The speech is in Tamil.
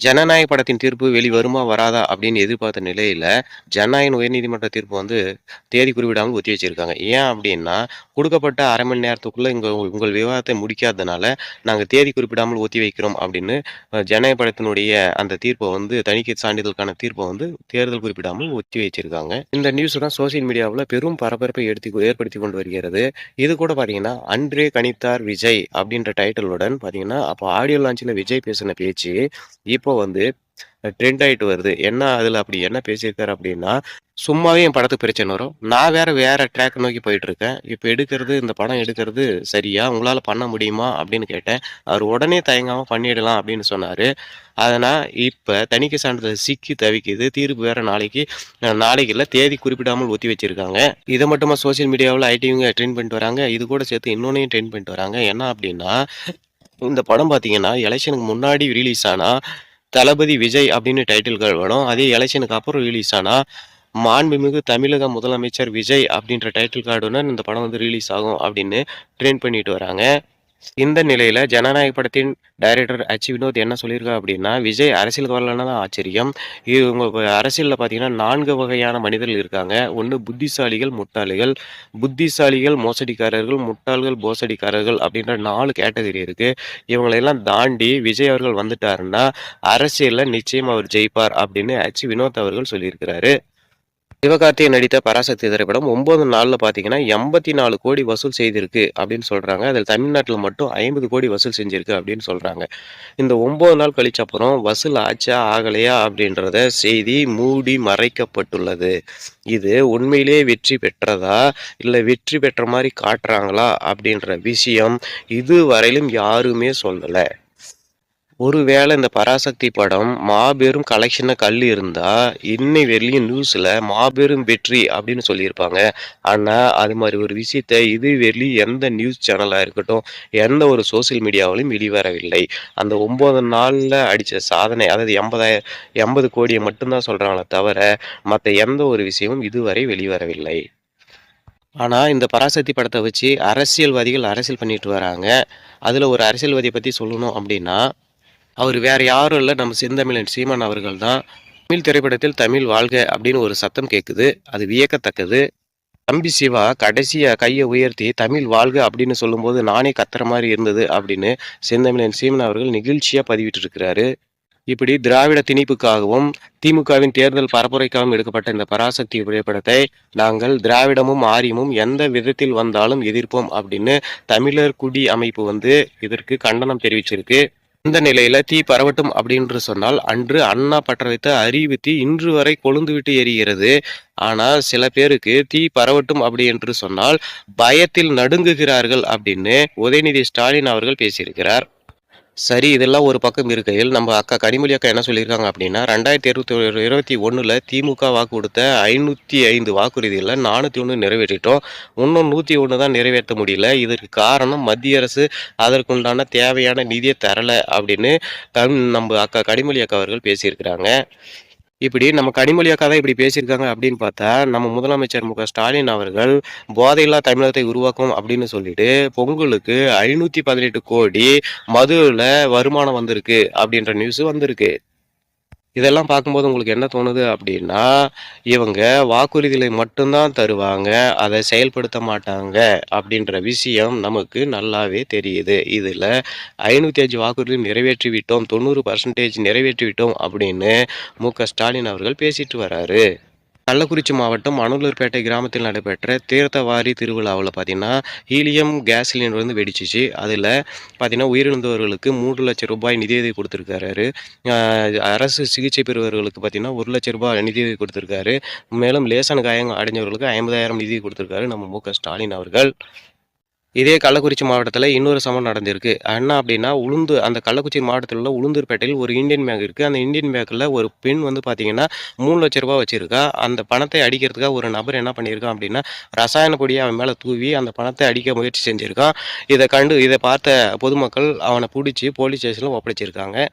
ஜனநாயக படத்தின் தீர்ப்பு வெளிவருமா வராதா அப்படின்னு எதிர்பார்த்த நிலையில, ஜனநாயகன் உயர்நீதிமன்ற தீர்ப்பு வந்து தேதி குறிப்பிடாமல் ஒத்தி வச்சிருக்காங்க. ஏன் அப்படின்னா, கொடுக்கப்பட்ட அரை மணி நேரத்துக்குள்ள இங்க உங்கள் விவாதத்தை முடிக்காததுனால நாங்கள் தேதி குறிப்பிடாமல் ஒத்தி வைக்கிறோம் அப்படின்னு ஜனநாயக படத்தினுடைய அந்த தீர்ப்பை வந்து தணிக்கை சான்றிதழுக்கான தீர்ப்பை வந்து தேர்தல் குறிப்பிடாமல் ஒத்தி வச்சிருக்காங்க. இந்த நியூஸ் தான் சோசியல் மீடியாவில் பெரும் பரபரப்பை எடுத்து ஏற்படுத்திக் கொண்டு வருகிறது. இது கூட பார்த்தீங்கன்னா, "அன்றே கணித்தார் விஜய்" அப்படின்ற டைட்டிலுடன் பார்த்தீங்கன்னா, அப்போ ஆடியோ லான்ச்சில் விஜய் பேசின பேச்சு, இப்போ இப்போ வந்து ட்ரெண்ட் ஆயிட்டு வருது. என்ன அதுல அப்படி என்ன பேசியிருக்காரு அப்படின்னா, "சும்மாவே என் படத்துக்கு பிரச்சனை வரும். நான் வேற வேற ட்ராக் நோக்கி போயிட்டுருக்கேன். இப்ப எடுக்கிறது இந்த படம் எடுக்கிறது சரியா? உங்களால பண்ண முடியுமா?" அப்படின்னு கேட்டேன். அவர் உடனே தயங்காம பண்ணிடலாம் அப்படின்னு சொன்னாரு. அதனால் இப்ப தணிக்கை சான்றிதழ் சிக்கி தவிக்குது. தீர்ப்பு வேற நாளைக்கு நாளைக்கு இல்ல தேதி குறிப்பிடாமல் ஒத்தி வச்சிருக்காங்க. இதை மட்டுமா சோசியல் மீடியாவில் ஐடிவிங்க ட்ரெயின் பண்ணிட்டு வராங்க. இது கூட சேர்த்து இன்னொன்னையும் ட்ரெயின் பண்ணிட்டு வராங்க. என்ன அப்படின்னா, இந்த படம் பார்த்தீங்கன்னா, எலெக்ஷனுக்கு முன்னாடி ரிலீஸ் ஆனா, "தளபதி விஜய்" அப்படின்னு டைட்டில்கள் வரும். அதே எலெக்ஷனுக்கு அப்புறம் ரிலீஸ் ஆனால் "மாண்புமிகு தமிழக முதலமைச்சர் விஜய்" அப்படின்ற டைட்டில் கார்டுன்னு இந்த படம் வந்து ரிலீஸ் ஆகும் அப்படின்னு ட்ரெயின் பண்ணிட்டு வராங்க. இந்த நிலையில ஜனநாயக படத்தின் டைரக்டர் ஹச். வினோத் என்ன சொல்லியிருக்கா அப்படின்னா, "விஜய் அரசியலுக்கு வரலன்னா தான் ஆச்சரியம். இவங்க அரசியலில் பார்த்தீங்கன்னா நான்கு வகையான மனிதர்கள் இருக்காங்க. ஒன்று புத்திசாலிகள், முட்டாளிகள் புத்திசாலிகள் மோசடிக்காரர்கள், முட்டாள்கள் மோசடிக்காரர்கள் அப்படின்ற நாலு கேட்டகரி இருக்கு. இவங்கள எல்லாம் தாண்டி விஜய் அவர்கள் வந்துட்டாருன்னா, அரசியலில் நிச்சயம் அவர் ஜெயிப்பார்" அப்படின்னு ஹச். வினோத் அவர்கள் சொல்லியிருக்கிறாரு. சிவகார்த்திகேயன் நடித்த பராசக்தி திரைப்படம் ஒன்பது நாளில் பார்த்தீங்கன்னா, 84 கோடி வசூல் செய்திருக்கு அப்படின்னு சொல்கிறாங்க அதில் தமிழ்நாட்டில் மட்டும் 50 கோடி வசூல் செஞ்சிருக்கு அப்படின்னு சொல்கிறாங்க இந்த ஒம்பது நாள் கழிச்ச அப்புறம் வசூல் ஆச்சா, ஆகலையா அப்படின்றத செய்தி மூடி மறைக்கப்பட்டுள்ளது. இது உண்மையிலேயே வெற்றி பெற்றதா, இல்லை வெற்றி பெற்ற மாதிரி காட்டுறாங்களா அப்படின்ற விஷயம் இதுவரையிலும் யாருமே சொல்லலை. ஒருவேளை இந்த பராசக்தி படம் மாபெரும் கலெக்ஷனை கல் இருந்தால் இன்னை வரையிலும் நியூஸில் மாபெரும் வெற்றி அப்படின்னு சொல்லியிருப்பாங்க. ஆனால் அது மாதிரி ஒரு விஷயத்த இதுவரையிலும் எந்த நியூஸ் சேனலாக இருக்கட்டும், எந்த ஒரு சோசியல் மீடியாவிலும் வெளிவரவில்லை. அந்த ஒம்பது நாளில் அடித்த சாதனை, அதாவது எண்பதாயிரம் எண்பது கோடியை மட்டும்தான் சொல்கிறாங்களே தவிர, மற்ற எந்த ஒரு விஷயமும் இதுவரை வெளிவரவில்லை. ஆனால் இந்த பராசக்தி படத்தை வச்சு அரசியல்வாதிகள் அரசியல் பண்ணிட்டு வராங்க. அதில் ஒரு அரசியல்வாதியை பற்றி சொல்லணும் அப்படின்னா, அவர் வேறு யாரும் இல்லை நம்ம செந்தமிழன் சீமான் அவர்கள் தான். தமிழ் திரைப்படத்தில் தமிழ் வாழ்க அப்படின்னு ஒரு சத்தம் கேட்குது. அது வியக்கத்தக்கது. தம்பி சிவா கடைசியாக கையை உயர்த்தி தமிழ் வாழ்க அப்படின்னு சொல்லும்போது, நானே கத்துற மாதிரி இருந்தது அப்படின்னு செந்தமிழன் சீமன் அவர்கள் நெகிழ்ச்சியாக பதிவிட்டிருக்கிறாரு. இப்படி திராவிட திணிப்புக்காகவும், திமுகவின் தேர்தல் பரப்புரைக்காகவும் எடுக்கப்பட்ட இந்த பராசக்தி திரைப்படத்தை, "நாங்கள் திராவிடமும், ஆரியமும் எந்த விதத்தில் வந்தாலும் எதிர்ப்போம்" அப்படின்னு தமிழர் குடி அமைப்பு வந்து இதற்கு கண்டனம் தெரிவிச்சிருக்கு. இந்த நிலையில "தீ பரவட்டும்" அப்படின்னு சொன்னால், அன்று அண்ணா பற்ற வைத்த அறிவு தீ இன்று வரை கொழுந்து விட்டு எரிகிறது. ஆனால் சில பேருக்கு "தீ பரவட்டும்" அப்படி என்று சொன்னால், பயத்தில் நடுங்குகிறார்கள் அப்படின்னு உதயநிதி ஸ்டாலின் அவர்கள் பேசியிருக்கிறார். சரி இதெல்லாம் ஒரு பக்கம் இருக்கையில், நம்ம அக்கா கனிமொழி அக்கா என்ன சொல்லியிருக்காங்க அப்படின்னா, 2021ல திமுக வாக்கு கொடுத்த ஐநூற்றி ஐந்து வாக்குறுதியில் நானூற்றி ஒன்று நிறைவேற்றிட்டோம். இன்னும் 101 தான் நிறைவேற்ற முடியல. இதற்கு காரணம் மத்திய அரசு அதற்குண்டான தேவையான நிதியை தரலை அப்படின்னு நம்ம அக்கா கனிமொழி அக்கா அவர்கள் பேசியிருக்கிறாங்க. இப்படி நம்ம கனிமொழியாக கதை தான் இப்படி பேசியிருக்காங்க அப்படின்னு பார்த்தா, நம்ம முதலமைச்சர் மு. ஸ்டாலின் அவர்கள் "போதையில்லா தமிழகத்தை உருவாக்கும் அப்படின்னு சொல்லிட்டு, பொங்கலுக்கு 518 கோடி மதுவில் வருமானம் வந்திருக்கு அப்படின்ற நியூஸ் வந்திருக்கு. இதெல்லாம் பார்க்கும்போது உங்களுக்கு என்ன தோணுது அப்படின்னா, இவங்க வாக்குறுதிகளை மட்டும்தான் தருவாங்க. அதை செயல்படுத்த மாட்டாங்க அப்படின்ற விஷயம் நமக்கு நல்லாவே தெரியுது. இதில் ஐநூற்றி அஞ்சு வாக்குறுதி நிறைவேற்றி விட்டோம், 90% நிறைவேற்றி விட்டோம் அப்படின்னு மு. க. ஸ்டாலின் அவர்கள் பேசிட்டு வராரு. கள்ளக்குறிச்சி மாவட்டம் அனலூர்பேட்டை கிராமத்தில் நடைபெற்ற தீர்த்தவாரி திருவிழாவில் பார்த்தீங்கன்னா, ஹீலியம் கேஸ் சிலிண்டர் வந்து வெடிச்சுச்சு. அதில் பார்த்தீங்கன்னா, உயிரிழந்தவர்களுக்கு மூன்று லட்சம் ரூபாய் நிதியுதவி கொடுத்துருக்காரு அரசு சிகிச்சை பெறுவர்களுக்கு பார்த்தீங்கன்னா, ஒரு லட்சம் ரூபாய் நிதியுதவி கொடுத்துருக்காரு மேலும் லேசான காயம் அடைஞ்சவர்களுக்கு 50,000 நிதி கொடுத்துருக்காரு நம்ம மு. ஸ்டாலின் அவர்கள். இதே கள்ளக்குறிச்சி மாவட்டத்தில் இன்னொரு சம்பவம் நடந்திருக்கு. என்ன அப்படின்னா, உளுந்து அந்த கள்ளக்குறிச்சி மாவட்டத்தில் உள்ள உளுந்தூர்பேட்டையில் ஒரு இந்தியன் பேங்க் இருக்குது அந்த இந்தியன் பேங்க்ல ஒரு பெண் வந்து பார்த்தீங்கன்னா, மூணு லட்ச ரூபா வச்சிருக்கா. அந்த பணத்தை அடிக்கிறதுக்காக ஒரு நபர் என்ன பண்ணியிருக்கான் அப்படின்னா, ரசாயன பொடியை அவன் மேலே தூவி அந்த பணத்தை அடிக்க முயற்சி செஞ்சிருக்கான். இதை கண்டு இதை பார்த்த பொதுமக்கள் அவனை பிடிச்சி போலீஸ் ஸ்டேஷனில் ஒப்படைச்சிருக்காங்க.